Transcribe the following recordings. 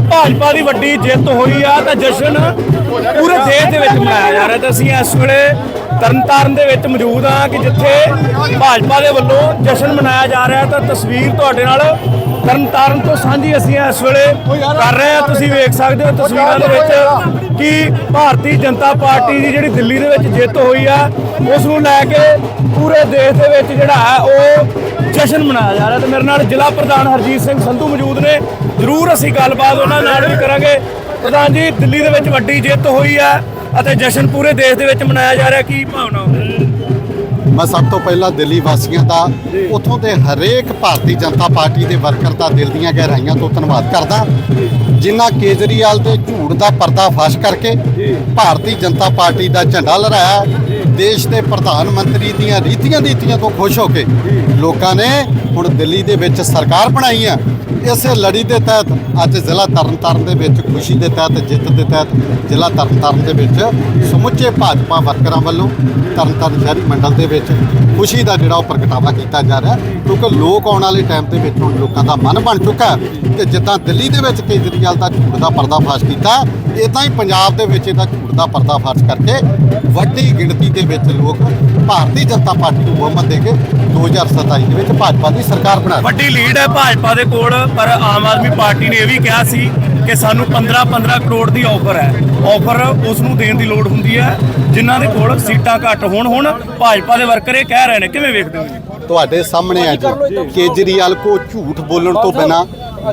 ਭਾਜਪਾ ਦੀ ਵੱਡੀ ਜਿੱਤ ਹੋਈ ਆ ਤਾਂ ਜਸ਼ਨ ਪੂਰੇ ਦੇਸ਼ ਦੇ ਵਿੱਚ ਮਨਾਇਆ ਜਾ ਰਿਹਾ ਤੇ ਅਸੀਂ ਇਸ ਵੇਲੇ ਤਰਨਤਾਰਨ ਦੇ ਵਿੱਚ ਮੌਜੂਦ ਆ ਕਿ ਜਿੱਥੇ ਭਾਜਪਾ ਦੇ ਵੱਲੋਂ ਜਸ਼ਨ ਮਨਾਇਆ ਜਾ ਰਿਹਾ ਤਾਂ ਤਸਵੀਰ ਤੁਹਾਡੇ ਨਾਲ ਤਰਨਤਾਰਨ ਤੋਂ ਸਾਂਝੀ ਅਸੀਂ ਇਸ ਵੇਲੇ ਕਰ ਰਹੇ ਆ ਤੁਸੀਂ ਵੇਖ ਸਕਦੇ ਹੋ ਤਸਵੀਰਾਂ ਦੇ ਵਿੱਚ ਕਿ ਭਾਰਤੀ ਜਨਤਾ ਪਾਰਟੀ ਦੀ ਜਿਹੜੀ ਦਿੱਲੀ ਦੇ ਵਿੱਚ ਜਿੱਤ ਹੋਈ ਆ, ਉਸ ਨੂੰ ਲੈ ਕੇ ਪੂਰੇ ਦੇਸ਼ ਦੇ ਵਿੱਚ ਜਿਹੜਾ ਹੈ ਉਹ ਜਸ਼ਨ ਮਨਾਇਆ ਜਾ ਰਿਹਾ ਤੇ ਮੇਰੇ ਨਾਲ ਜ਼ਿਲ੍ਹਾ ਪ੍ਰਧਾਨ ਹਰਜੀਤ ਸਿੰਘ ਸੰਧੂ ਮੌਜੂਦ ਨੇ। ਜ਼ਰੂਰ ਅਸੀਂ ਗੱਲਬਾਤ ਉਹਨਾਂ ਨਾਲ ਵੀ ਕਰਾਂਗੇ। ਪ੍ਰਧਾਨ ਜੀ, ਦਿੱਲੀ ਦੇ ਵਿੱਚ ਵੱਡੀ ਜਿੱਤ ਹੋਈ ਹੈ ਅਤੇ ਜਸ਼ਨ ਪੂਰੇ ਦੇਸ਼ ਦੇ ਵਿੱਚ ਮਨਾਇਆ ਜਾ ਰਿਹਾ, ਕੀ ਭਾਵਨਾ ਮੈਂ ਸਭ ਤੋਂ ਪਹਿਲਾਂ ਦਿੱਲੀ ਵਾਸੀਆਂ ਦਾ ਉਥੋਂ ਦੇ ਹਰੇਕ ਭਾਰਤੀ ਜਨਤਾ ਪਾਰਟੀ ਦੇ ਵਰਕਰ ਦਾ ਦਿਲ ਦੀਆਂ ਗਹਿਰਾਈਆਂ ਤੋਂ ਧੰਨਵਾਦ ਕਰਦਾ। ਜਿਨ੍ਹਾਂ ਕੇਜਰੀਵਾਲ ਦੇ ਝੂਠ ਦਾ ਪਰਦਾਫਾਸ਼ ਕਰਕੇ ਭਾਰਤੀ ਜਨਤਾ ਪਾਰਟੀ ਦਾ ਝੰਡਾ ਲਹਿਰਾਇਆ। ਦੇਸ਼ ਦੇ ਪ੍ਰਧਾਨ ਮੰਤਰੀ ਦੀਆਂ ਰੀਤੀਆਂ ਨੀਤੀਆਂ ਤੋਂ ਖੁਸ਼ ਹੋ ਕੇ ਲੋਕਾਂ ਨੇ ਹੁਣ ਦਿੱਲੀ ਦੇ ਵਿੱਚ ਸਰਕਾਰ ਬਣਾਈ ਆ ਇਸੇ ਲੜੀ ਦੇ ਤਹਿਤ ਅੱਜ ਜ਼ਿਲ੍ਹਾ ਤਰਨਤਾਰਨ ਦੇ ਵਿੱਚ, ਖੁਸ਼ੀ ਦੇ ਤਹਿਤ, ਜਿੱਤ ਦੇ ਤਹਿਤ ਜ਼ਿਲ੍ਹਾ ਤਰਨਤਾਰਨ ਦੇ ਵਿੱਚ ਸਮੁੱਚੇ ਭਾਜਪਾ ਵਰਕਰਾਂ ਵੱਲੋਂ ਤਰਨਤਾਰਨ ਸ਼ਹਿਰੀ ਮੰਡਲ ਦੇ ਵਿੱਚ ਖੁਸ਼ੀ ਦਾ ਜਿਹੜਾ ਉਹ ਪ੍ਰਗਟਾਵਾ ਕੀਤਾ ਜਾ ਰਿਹਾ ਕਿਉਂਕਿ ਲੋਕ ਆਉਣ ਵਾਲੇ ਟਾਈਮ ਦੇ ਵਿੱਚ ਹੁਣ ਲੋਕਾਂ ਦਾ ਮਨ ਬਣ ਚੁੱਕਾ ਕਿ ਜਿੱਦਾਂ ਦਿੱਲੀ ਦੇ ਵਿੱਚ ਕੇਜਰੀਵਾਲ ਦਾ ਝੂਠ ਦਾ ਪਰਦਾਫਾਸ਼ ਕੀਤਾ ਇਦਾਂ ਹੀ ਪੰਜਾਬ ਦੇ ਵਿੱਚ ਇਹਦਾ ਝੂਠ ਦਾ ਪਰਦਾਫਾਸ਼ ਕਰਕੇ ਵੱਡੀ ਗਿਣਤੀ ਦੇ ਵਿੱਚ ਲੋਕ ਭਾਰਤੀ ਜਨਤਾ ਪਾਰਟੀ ਨੂੰ ਬਹੁਮਤ ਦੇ ਕੇ 2027 ਦੇ ਵਿੱਚ ਭਾਜਪਾ ਦੀ ਸਰਕਾਰ ਬਣਾ ਵੱਡੀ ਲੀਡ ਹੈ ਭਾਜਪਾ ਦੇ ਕੋਲ। ਪਰ ਆਮ ਆਦਮੀ ਪਾਰਟੀ ਨੇ ਇਹ ਵੀ ਕਿਹਾ ਸੀ ਕਿ ਸਾਨੂੰ 15-15 ਕਰੋੜ ਦੀ ਆਫਰ ਹੈ। ਆਫਰ ਉਸ ਨੂੰ ਦੇਣ ਦੀ ਲੋੜ ਹੁੰਦੀ ਹੈ ਜਿਨ੍ਹਾਂ ਦੇ ਕੋਲ ਸੀਟਾਂ ਘੱਟ ਹੋਣ ਹੁਣ ਭਾਜਪਾ ਦੇ ਵਰਕਰ ਇਹ ਕਹਿ ਰਹੇ ਨੇ। ਕਿਵੇਂ ਵੇਖਦੇ ਹੋ? ਤੁਹਾਡੇ ਸਾਹਮਣੇ ਹੈ ਜੀ ਕੇਜਰੀਵਾਲ ਕੋ ਝੂਠ ਬੋਲਣ ਤੋਂ ਬਿਨਾ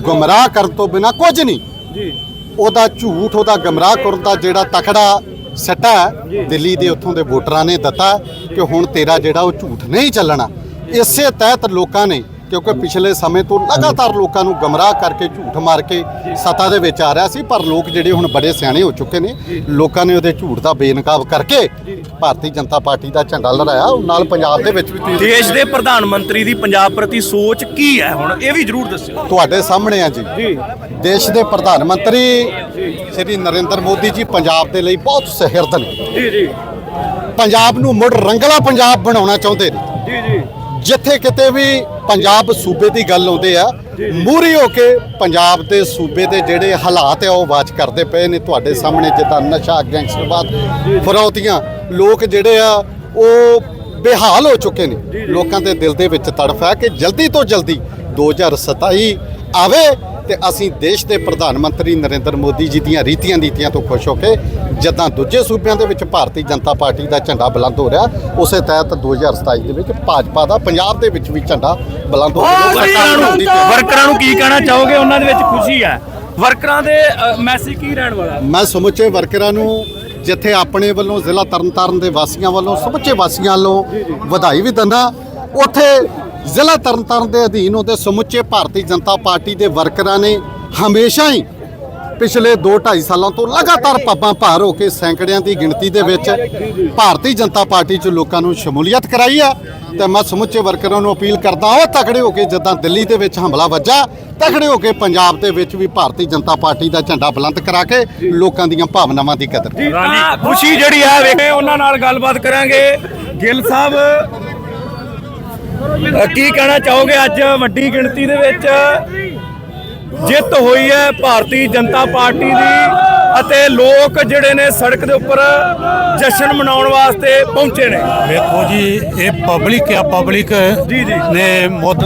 ਗੁੰਮਰਾਹ ਕਰਨ ਤੋਂ ਬਿਨਾ ਕੁਝ ਨਹੀਂ। ਜੀ। ਉਹਦਾ ਝੂਠ ਉਹਦਾ ਗਮਰਾਹ ਕਰਨ ਦਾ ਜਿਹੜਾ ਤਕੜਾ ਸੱਟਾ ਦਿੱਲੀ ਦੇ ਉੱਥੋਂ ਦੇ ਵੋਟਰਾਂ ਨੇ ਦਿੱਤਾ ਕਿ ਹੁਣ ਤੇਰਾ ਜਿਹੜਾ ਉਹ ਝੂਠ ਨਹੀਂ ਚੱਲਣਾ। ਇਸੇ ਤਹਿਤ ਲੋਕਾਂ ਨੇ ਕਿਉਂਕਿ ਪਿਛਲੇ ਸਮੇਂ ਤੋਂ ਲਗਾਤਾਰ ਲੋਕਾਂ ਨੂੰ ਗਮਰਾਹ ਕਰਕੇ ਝੂਠ ਮਾਰ ਕੇ ਸੱਤਾ ਦੇ ਵਿੱਚ ਆ ਰਿਹਾ ਸੀ ਪਰ ਲੋਕ ਜਿਹੜੇ ਹੁਣ ਬੜੇ ਸਿਆਣੇ ਹੋ ਚੁੱਕੇ ਨੇ ਲੋਕਾਂ ਨੇ ਉਹਦੇ ਝੂਠ ਦਾ ਬੇਨਕਾਬ ਕਰਕੇ ਭਾਰਤੀ ਜਨਤਾ ਪਾਰਟੀ ਦਾ ਝੰਡਾ ਲਹਿਰਾਇਆ। ਉਹ ਨਾਲ ਪੰਜਾਬ ਦੇ ਵਿੱਚ ਵੀ ਦੇਸ਼ ਦੇ ਪ੍ਰਧਾਨ ਮੰਤਰੀ ਦੀ ਪੰਜਾਬ ਪ੍ਰਤੀ ਸੋਚ ਕੀ ਹੈ ਹੁਣ? ਇਹ ਵੀ ਜ਼ਰੂਰ ਦੱਸਿਓ। ਤੁਹਾਡੇ ਸਾਹਮਣੇ ਆ ਜੀ। ਜੀ। ਦੇਸ਼ ਦੇ ਪ੍ਰਧਾਨ ਮੰਤਰੀ ਸ਼੍ਰੀ ਨਰਿੰਦਰ ਮੋਦੀ ਜੀ ਪੰਜਾਬ ਦੇ ਲਈ ਬਹੁਤ ਸਹਿਰਦ ਨੇ। ਜੀ ਜੀ। ਪੰਜਾਬ ਨੂੰ ਮੁੜ ਰੰਗਲਾ ਪੰਜਾਬ ਬਣਾਉਣਾ ਚਾਹੁੰਦੇ ਨੇ। ਜੀ ਜੀ। ਜਿੱਥੇ ਕਿਤੇ ਵੀ ਪੰਜਾਬ ਸੂਬੇ ਦੀ ਗੱਲ ਆਉਂਦੇ ਆ ਮੂਰੀ ਹੋ ਕੇ ਪੰਜਾਬ ਦੇ ਸੂਬੇ ਦੇ ਜਿਹੜੇ ਹਾਲਾਤ ਆ, ਉਹ ਵਾਚ ਕਰਦੇ ਪਏ ਨੇ ਤੁਹਾਡੇ ਸਾਹਮਣੇ, ਜਿੱਦਾਂ ਨਸ਼ਾ ਗੈਂਗਸਟਰਵਾਦ ਫਰੌਤੀਆਂ ਲੋਕ ਜਿਹੜੇ ਆ, ਉਹ ਬੇਹਾਲ ਹੋ ਚੁੱਕੇ ਨੇ। ਲੋਕਾਂ ਦੇ ਦਿਲ ਦੇ ਵਿੱਚ ਤੜਫ ਹੈ ਕਿ ਜਲਦੀ ਤੋਂ ਜਲਦੀ 2027 ਆਵੇ ਤੇ ਅਸੀਂ ਦੇਸ਼ ਦੇ ਪ੍ਰਧਾਨ ਮੰਤਰੀ ਨਰਿੰਦਰ ਮੋਦੀ ਜੀ ਦੀਆਂ ਰੀਤੀਆਂ ਨੀਤੀਆਂ ਤੋਂ ਖੁਸ਼ ਹੋ ਕੇ ਜਦਾਂ ਦੂਜੇ ਸੂਬਿਆਂ ਦੇ ਵਿੱਚ ਭਾਰਤੀ ਜਨਤਾ ਪਾਰਟੀ ਦਾ ਝੰਡਾ ਬੁਲੰਦ ਹੋ ਰਿਹਾ ਉਸੇ ਤਹਿਤ 2027 ਦੇ ਵਿੱਚ ਭਾਜਪਾ ਦਾ ਪੰਜਾਬ ਦੇ ਵਿੱਚ ਵੀ ਝੰਡਾ ਬੁਲੰਦ ਹੋ ਰਿਹਾ। ਵਰਕਰਾਂ ਨੂੰ ਵਰਕਰਾਂ ਨੂੰ ਕੀ ਕਹਿਣਾ ਚਾਹੋਗੇ? ਉਹਨਾਂ ਦੇ ਵਿੱਚ ਖੁਸ਼ੀ ਹੈ। ਵਰਕਰਾਂ ਦੇ ਮੈਸੇਜ ਕੀ ਰਹਿਣ ਵਾਲਾ? ਮੈਂ ਸਮੁੱਚੇ ਵਰਕਰਾਂ ਨੂੰ ਜਿੱਥੇ ਆਪਣੇ ਵੱਲੋਂ ਜ਼ਿਲ੍ਹਾ ਤਰਨਤਾਰਨ ਦੇ ਵਾਸੀਆਂ ਵੱਲੋਂ ਸਮੁੱਚੇ ਵਾਸੀਆਂ ਵੱਲੋਂ ਵਧਾਈ ਵੀ ਦਿੰਦਾ ਉੱਥੇ ਜ਼ਿਲ੍ਹਾ ਤਰਨਤਾਰਨ ਦੇ ਅਧੀਨ ਉਹਦੇ ਸਮੁੱਚੇ ਭਾਰਤੀ ਜਨਤਾ ਪਾਰਟੀ ਦੇ ਵਰਕਰਾਂ ਨੇ ਹਮੇਸ਼ਾ ਹੀ ਪਿਛਲੇ 2-2.5 ਸਾਲਾਂ ਤੋਂ ਲਗਾਤਾਰ ਪੱਬਾਂ ਭਾਰ ਹੋ ਕੇ ਸੈਂਕੜਿਆਂ ਦੀ ਗਿਣਤੀ ਦੇ ਵਿੱਚ ਭਾਰਤੀ ਜਨਤਾ ਪਾਰਟੀ 'ਚ ਲੋਕਾਂ ਨੂੰ ਸ਼ਮੂਲੀਅਤ ਕਰਾਈ ਆ ਤੇ ਮੈਂ ਸਮੁੱਚੇ ਵਰਕਰਾਂ ਨੂੰ ਅਪੀਲ ਕਰਦਾ ਹਾਂ ਤਕੜੇ ਹੋ ਕੇ ਜਿੱਦਾਂ ਦਿੱਲੀ ਦੇ ਵਿੱਚ ਹਮਲਾ ਵੱਜਾ ਤਕੜੇ ਹੋ ਕੇ ਪੰਜਾਬ ਦੇ ਵਿੱਚ ਵੀ ਭਾਰਤੀ ਜਨਤਾ ਪਾਰਟੀ ਦਾ ਝੰਡਾ ਬੁਲੰਦ ਕਰਾ ਕੇ ਲੋਕਾਂ ਦੀਆਂ ਭਾਵਨਾਵਾਂ ਦੀ ਕਦਰ। ਖੁਸ਼ੀ ਜਿਹੜੀ ਆ ਵੇਖੇ ਉਹਨਾਂ ਨਾਲ ਗੱਲਬਾਤ ਕਰਾਂਗੇ। ਗਿੱਲ ਸਾਹਿਬ ਅ, ਕੀ ਕਹਿਣਾ ਚਾਹੋਗੇ ਅੱਜ ਵੱਡੀ ਗਿਣਤੀ ਦੇ ਵਿੱਚ? ਜਿੱਤ ਹੋਈ ਹੈ ਭਾਰਤੀ ਜਨਤਾ ਪਾਰਟੀ ਦੀ ਅਤੇ ਲੋਕ ਜਿਹੜੇ ਨੇ ਸੜਕ ਦੇ ਉੱਪਰ ਜਸ਼ਨ ਮਨਾਉਣ ਵਾਸਤੇ ਪਹੁੰਚੇ ਨੇ। ਵੇਖੋ ਜੀ ਇਹ ਪਬਲਿਕ ਆ ਪਬਲਿਕ ਜੀ, ਜੀ। ਨੇ ਮੁੱਦ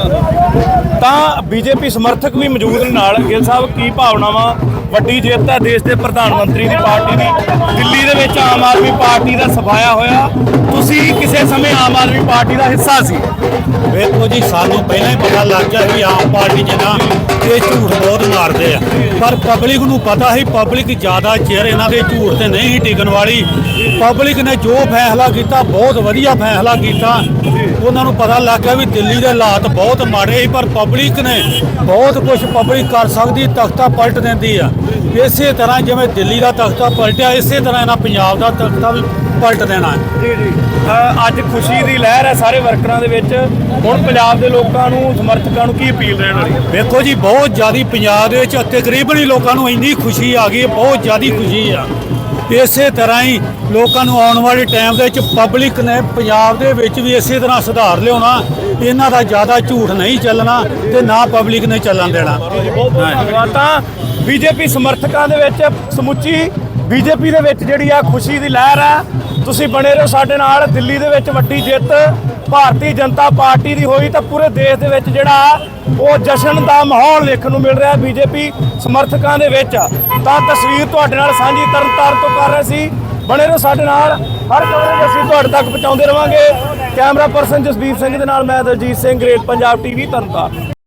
ਤਾਂ ਬੀਜੇਪੀ ਸਮਰਥਕ ਵੀ ਮੌਜੂਦ ਨੇ ਨਾਲ। ਗਿੱਲ ਸਾਹਿਬ ਕੀ ਭਾਵਨਾਵਾਂ ਵੱਡੀ ਜਿੱਤ ਹੈ ਦੇਸ਼ ਦੇ ਪ੍ਰਧਾਨ ਮੰਤਰੀ ਦੀ ਪਾਰਟੀ ਦੀ। ਦਿੱਲੀ ਦੇ ਵਿੱਚ ਆਮ ਆਦਮੀ ਪਾਰਟੀ ਦਾ ਸਫਾਇਆ ਹੋਇਆ। ਤੁਸੀਂ ਕਿਸੇ ਸਮੇਂ ਆਮ ਆਦਮੀ ਪਾਰਟੀ ਦਾ ਹਿੱਸਾ ਸੀ? ਵੇਖੋ ਜੀ, ਸਾਨੂੰ ਪਹਿਲਾਂ ਹੀ ਪਤਾ ਲੱਗ ਗਿਆ ਕਿ ਆਮ ਪਾਰਟੀ ਜਿਹਨਾਂ ਇਹ ਝੂਠ ਬਹੁਤ ਮਾਰਦੇ ਆ। ਪਰ ਪਬਲਿਕ ਨੂੰ ਪਤਾ ਹੀ ਪਬਲਿਕ ਜ਼ਿਆਦਾ ਚਿਰ ਇਹਨਾਂ ਦੇ ਝੂਠ ਤੇ ਨਹੀਂ ਟਿਕਣ ਵਾਲੀ। ਪਬਲਿਕ ਨੇ ਜੋ ਫੈਸਲਾ ਕੀਤਾ, ਬਹੁਤ ਵਧੀਆ ਫੈਸਲਾ ਕੀਤਾ। ਉਹਨਾਂ ਨੂੰ ਪਤਾ ਲੱਗ ਗਿਆ ਵੀ ਦਿੱਲੀ ਦੇ ਹਾਲਾਤ ਬਹੁਤ ਮਾੜੇ ਸੀ ਪਰ ਪਬਲਿਕ ਨੇ ਬਹੁਤ ਕੁਝ ਪਬਲਿਕ ਕਰ ਸਕਦੀ ਤਖਤਾ ਪਲਟ ਦਿੰਦੀ ਆ। ਇਸੇ ਤਰ੍ਹਾਂ ਜਿਵੇਂ ਦਿੱਲੀ ਦਾ ਤਖਤਾ ਪਲਟਿਆ ਇਸੇ ਤਰ੍ਹਾਂ ਇਹਨਾਂ ਪੰਜਾਬ ਦਾ ਤਖਤਾ ਵੀ ਪਲਟ ਦੇਣਾ। ਜੀ ਜੀ। ਅੱਜ ਖੁਸ਼ੀ ਦੀ ਲਹਿਰ ਹੈ ਸਾਰੇ ਵਰਕਰਾਂ ਦੇ ਵਿੱਚ। ਹੁਣ ਪੰਜਾਬ ਦੇ ਲੋਕਾਂ ਨੂੰ ਸਮਰਥਕਾਂ ਨੂੰ ਕੀ ਅਪੀਲ ਰਹਿਣ ਵਾਲੀ? ਵੇਖੋ ਜੀ ਬਹੁਤ ਜ਼ਿਆਦੀ ਪੰਜਾਬ ਦੇ ਵਿੱਚ ਤਕਰੀਬਨ ਹੀ ਲੋਕਾਂ ਨੂੰ ਇੰਨੀ ਖੁਸ਼ੀ ਆ ਗਈ ਬਹੁਤ ਜ਼ਿਆਦੀ ਖੁਸ਼ੀ ਆ। ਇਸੇ ਤਰ੍ਹਾਂ ਹੀ ਲੋਕਾਂ ਨੂੰ ਆਉਣ ਵਾਲੇ ਟਾਈਮ ਦੇ ਵਿੱਚ ਪਬਲਿਕ ਨੇ ਪੰਜਾਬ ਦੇ ਵਿੱਚ ਵੀ ਇਸੇ ਤਰ੍ਹਾਂ ਸੁਧਾਰ ਲਿਆਉਣਾ, ਇਹਨਾਂ ਦਾ ਜ਼ਿਆਦਾ ਝੂਠ ਨਹੀਂ ਚੱਲਣਾ ਤੇ ਨਾ ਪਬਲਿਕ ਨੇ ਚੱਲਣ ਦੇਣਾ। ਬਹੁਤ ਬਹੁਤ ਧੰਨਵਾਦ। ਤਾਂ ਬੀਜੇਪੀ ਸਮਰਥਕਾਂ ਦੇ ਵਿੱਚ ਸਮੁੱਚੀ ਬੀਜੇਪੀ ਦੇ ਵਿੱਚ ਜਿਹੜੀ ਆ ਖੁਸ਼ੀ ਦੀ ਲਹਿਰ ਆ। ਤੁਸੀਂ ਬਣੇ ਰਹੋ ਸਾਡੇ ਨਾਲ, ਦਿੱਲੀ ਦੇ ਵਿੱਚ ਵੱਡੀ ਜਿੱਤ। ਭਾਰਤੀ ਜਨਤਾ ਪਾਰਟੀ ਦੀ ਹੋਈ ਤਾਂ ਪੂਰੇ ਦੇਸ਼ ਦੇ ਵਿੱਚ ਜਿਹੜਾ ਉਹ ਜਸ਼ਨ ਦਾ ਮਾਹੌਲ ਦੇਖਣ ਨੂੰ ਮਿਲ ਰਿਹਾ ਬੀਜੇਪੀ ਸਮਰਥਕਾਂ ਦੇ ਵਿੱਚ। ਤਾਂ ਤਸਵੀਰ ਤੁਹਾਡੇ ਨਾਲ ਸਾਂਝੀ ਤਰਨਤਾਰਨ ਤੋਂ ਕਰ ਰਹੇ ਸੀ। ਬਣੇ ਰਹੋ ਸਾਡੇ ਨਾਲ। ਹਰ ਕਵਰੇਜ ਅਸੀਂ ਤੁਹਾਡੇ ਤੱਕ ਪਹੁੰਚਾਉਂਦੇ ਰਵਾਂਗੇ। ਕੈਮਰਾ ਪਰਸਨ ਜਸਬੀਰ ਸਿੰਘ ਦੇ ਨਾਲ ਮੈਂ ਦਲਜੀਤ ਸਿੰਘ, ਗ੍ਰੇਟ ਪੰਜਾਬ ਟੀਵੀ ਤਰਨਤਾਰਨ